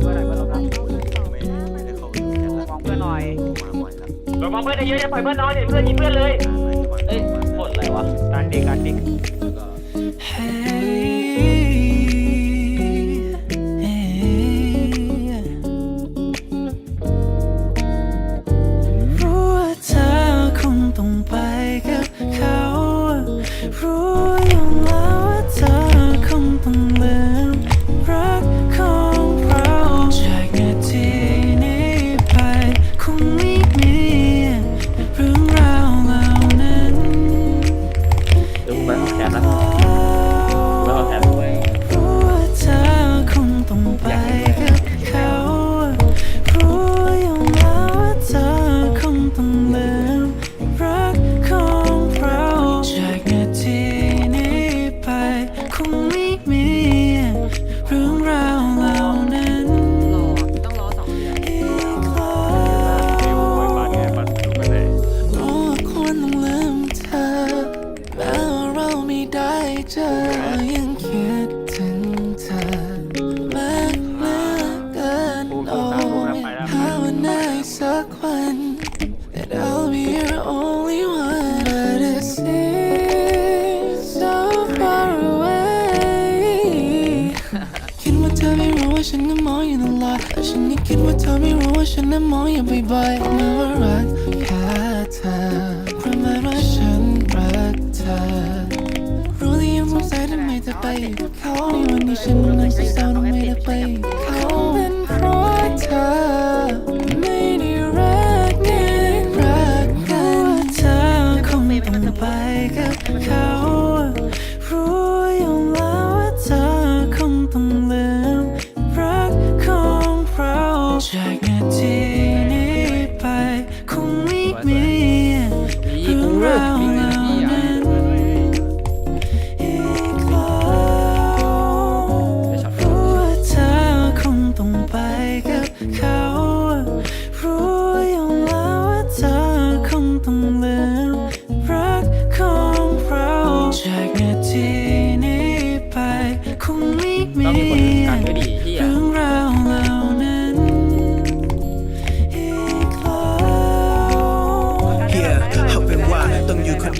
เพื่อนหน่อยเพื่อนลงนะไม่ได้เข้าอยู่แค่ละมองเพื่อนหน่อยมาบ่อยแล้วเรามองเพื่อนเยอะจะปล่อยเพื่อนน้อยเดี๋ยวเพื่อนยิงเพื่อนเลย เอ้ยหมดอะไรวะ การดิการดิแล้วก็รู้ เจอยังคิดถึงเธอมากเหลือเกินโอ้ภาวนาอีกสักวัน that I'll be your only one but it seems so far away คิดว่าเธอไม่รู้ว่าฉันก็มองอยู่ตลอดแต่ฉันนี่คิดว่าเธอไม่รู้ว่าฉันนั้นมองอยู่บ่อยๆเมื่อว่ารักแค่เธอ ในวันนี้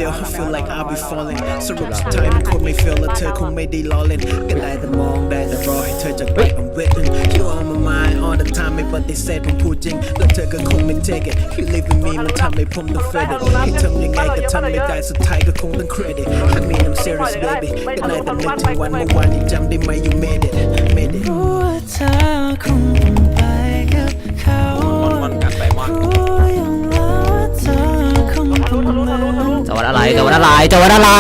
เดียว I feel like I'll be falling สรุปสุดท้ายมันคงไม่ feel และเธอคงไม่ได้ล้อเล่นก็ได้แต่มองได้แต่รอให้เธอจากไป I'm waiting you on my mind all the time ไม่ปฏิเสธผมพูดจริง แล้วเธอก็คงไม่ take it you live with me มันทำให้ผมต้อง fed it ให้ทำยังไงก็ทำไม่ได้สุดท้ายก็คงต้อง credit I mean I'm serious baby ก็ได้แต่นึกถึงวันเมื่อวานที่จำได้ไหม you made it made it รู้ว่าเธอคง โดนอะไรโดนอะไร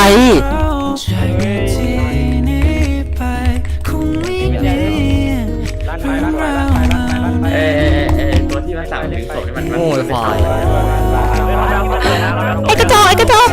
เอ้ตัวที่มันสาวดึงศพนี่มันโง่ควายไอ้กระจอกไอ้กระจอก